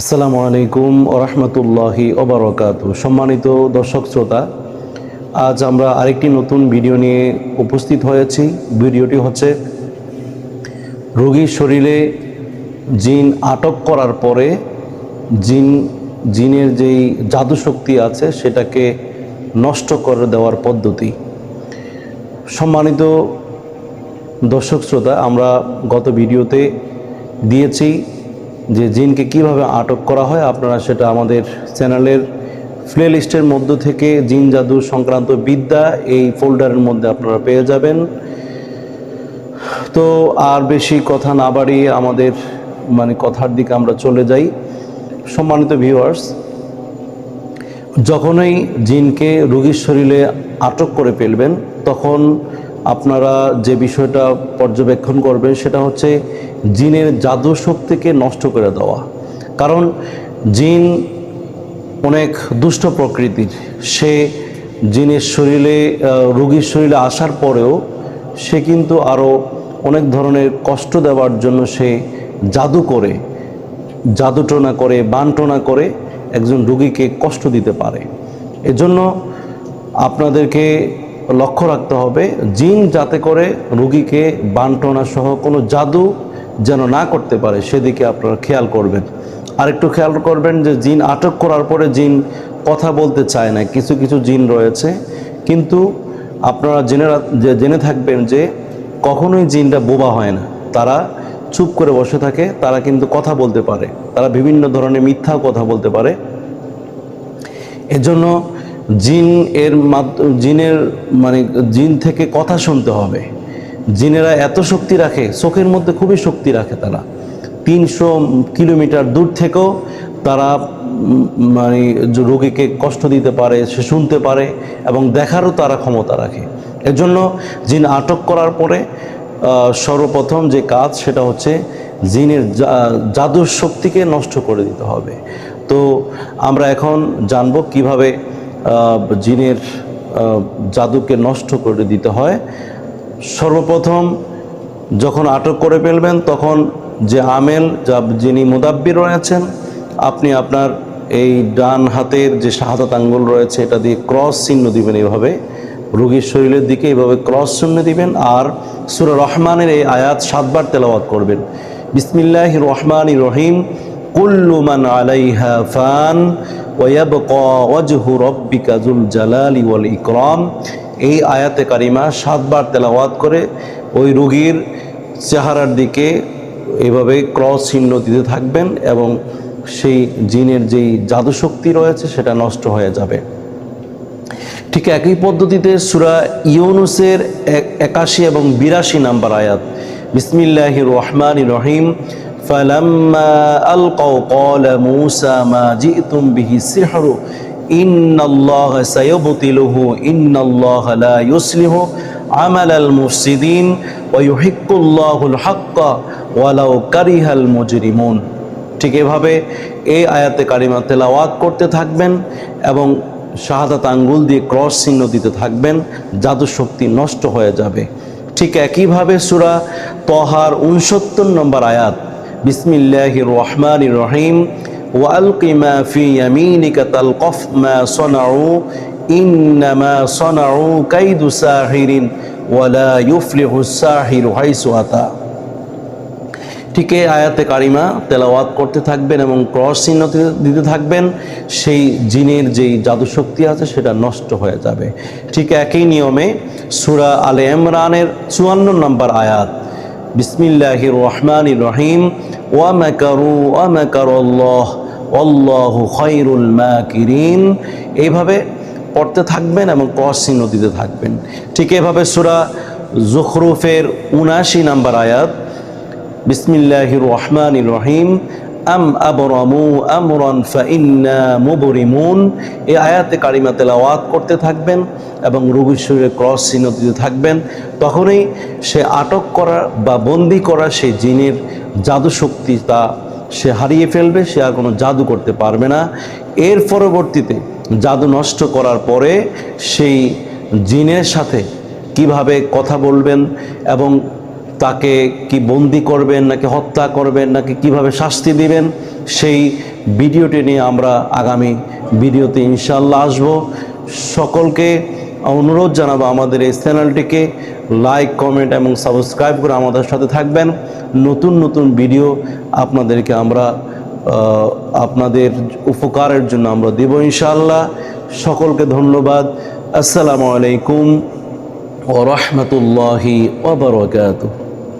আসসালামু আলাইকুম ওরহমতুল্লাহি ওবরকাত সম্মানিত দর্শক শ্রোতা, আজ আমরা আরেকটি নতুন ভিডিও নিয়ে উপস্থিত হয়েছি। ভিডিওটি হচ্ছে, রোগীর শরীরে জিন আটক করার পরে জিন, জিনের যেই জাদু শক্তি আছে সেটাকে নষ্ট করে দেওয়ার পদ্ধতি। সম্মানিত দর্শক শ্রোতা, আমরা গত ভিডিওতে দিয়েছি যে জিনকে কীভাবে আটক করা হয়, আপনারা সেটা আমাদের চ্যানেলের প্লে লিস্টের মধ্য থেকে জিন, জাদু সংক্রান্ত বিদ্যা এই ফোল্ডারের মধ্যে আপনারা পেয়ে যাবেন। তো আর বেশি কথা না বাড়িয়ে আমাদের মানে কথার দিকে আমরা চলে যাই। সম্মানিত ভিউয়ার্স, যখনই জিনকে রোগীর শরীরে আটক করে ফেলবেন, তখন আপনারা যে বিষয়টা পর্যবেক্ষণ করবেন, সেটা হচ্ছে জিনের জাদু শক্তিকে নষ্ট করে দেওয়া। কারণ জিন অনেক দুষ্ট প্রকৃতির। সে জিনের শরীরে রোগীর শরীরে আসার পরেও সে কিন্তু আরও অনেক ধরনের কষ্ট দেওয়ার জন্য সে জাদু করে, জাদুটনা করে, বানটনা করে একজন রুগীকে কষ্ট দিতে পারে। এজন্য আপনাদেরকে লক্ষ্য রাখতে হবে, জিন যাতে করে রুগীকে বান্টনা সহ কোনো জাদু যেন না করতে পারে, সেদিকে আপনারা খেয়াল করবেন। আরেকটু খেয়াল করবেন যে জিন আটক করার পরে জিন কথা বলতে চায় না, কিছু কিছু জিন রয়েছে। কিন্তু আপনারা জেনে জেনে থাকবেন যে কখনোই জিনটা বোবা হয় না। তারা চুপ করে বসে থাকে, তারা কিন্তু কথা বলতে পারে। তারা বিভিন্ন ধরনের মিথ্যা কথা বলতে পারে। এজন্য জিন এর জিনের মানে জিন থেকে কথা শুনতে হবে। জিনেরা এত শক্তি রাখে, চোখের মধ্যে খুবই শক্তি রাখে তারা। তিনশো কিলোমিটার দূর থেকেও তারা মানে রোগীকে কষ্ট দিতে পারে, সে শুনতে পারে এবং দেখারও তারা ক্ষমতা রাখে। এজন্য জিন আটক করার পরে সর্বপ্রথম যে কাজ সেটা হচ্ছে জিনের জাদুর শক্তিকে নষ্ট করে দিতে হবে। তো আমরা এখন জানব কীভাবে জিনের জাদুকে নষ্ট করে দিতে হয়। সর্বপ্রথম যখন আটক করে ফেলবেন, তখন যে আমেল, যা যিনি মুদাব্বির রয়েছেন, আপনি আপনার এই ডান হাতের যে শাহাদাত আঙ্গুল রয়েছে, এটা দিয়ে ক্রস চিহ্ন দিবেন এইভাবে। রোগীর শরীরের দিকে এইভাবে ক্রস চিহ্ন দিবেন আর সুর রহমানের এই আয়াত সাতবার তেলাওয়াত করবেন। বিসমিল্লাহ রহমান রহিম, কুল্লু মান আলাইহা ফান জালালি ইকরাম। এই আয়াতে কারিমা সাতবার তেলাওয়াত করে ওই রোগীর চেহারার দিকে এভাবে ক্রস চিহ্ন দিতে থাকবেন এবং সেই জিনের যেই জাদুশক্তি রয়েছে সেটা নষ্ট হয়ে যাবে। ঠিক একই পদ্ধতিতে সুরা ইউনুসের এক- একাশি এবং বিরাশি নাম্বার আয়াত। বিসমিল্লাহ রহমান রহিম। فلما ألقوا قال موسى ما جئتم به السحر إن الله سيبطله إن الله لا يصلح عمل المفسدين ويحق الله الحق ولو كره المجرمون ঠিক এভাবে এই আয়াতে কারিমা তেলাওয়াত করতে থাকবেন এবং শাহাদাত আঙ্গুল দিয়ে ক্রস চিহ্ন দিতে থাকবেন জাদু শক্তি নষ্ট হয়ে যাবে ঠিক একইভাবে সুরা তহার উনসত্তর নম্বর আয়াত বিসমিল্লাহ রহমান রহিম ওয়ালকি মা ফি ইয়ামিনিকা তালকফ মা সনাউ। ইন্নামা সনাউ কাইদু সাহিরিন ওয়ালা ইউফলিহু সাহিরু হাইসু আতা। ঠিক আয়াতে কারিমা তেলাওয়াত করতে থাকবেন এবং ক্রস চিহ্ন দিতে- থাকবেন। সেই জিনের যেই জাদু শক্তি আছে সেটা নষ্ট হয়ে যাবে। ঠিক একই নিয়মে সুরা আলে ইমরানের চুয়ান্ন নম্বর আয়াত। বিসমিল্লাহ রহমান রহিম ওয়ামাকারু ওয়ামাকারল্লাহ অল্লাহ খৈরুল মাকিরিন। এইভাবে পড়তে থাকবেন এবং চিহ্ন দিতে থাকবেন। ঠিক এভাবে সুরা জুখরুফের উনাশি নম্বর আয়াত বিসমিল্লাহ রহমান রহিম আম আবরামু আমরান ফাইন্না মুবরিমুন। এই আয়াতে কারিমা তেলাওয়াত করতে থাকবেন এবং রোগীর শরীরে ক্রস চিহ্ন দিতে থাকবেন। তখনই সে আটক করা বা বন্দি করা সেই জিনের জাদু শক্তি তা সে হারিয়ে ফেলবে, সে আর কোনো জাদু করতে পারবে না। এর পরবর্তীতে জাদু নষ্ট করার পরে সেই জিনের সাথে কীভাবে কথা বলবেন এবং তাকে কি বন্দি করবেন, নাকি হত্যা করবেন, নাকি কীভাবে শাস্তি দিবেন, সেই ভিডিওটি নিয়ে আমরা আগামী ভিডিওতে ইনশাল্লাহ আসব। সকলকে অনুরোধ জানাব আমাদের এই চ্যানেলটিকে লাইক, কমেন্ট এবং সাবস্ক্রাইব করে আমাদের সাথে থাকবেন। নতুন নতুন ভিডিও আপনাদেরকে আমরা আপনাদের উপকারের জন্য আমরা দেব ইনশাল্লাহ সকলকে ধন্যবাদ। আসসালামু আলাইকুম ও ওবরকাতুহ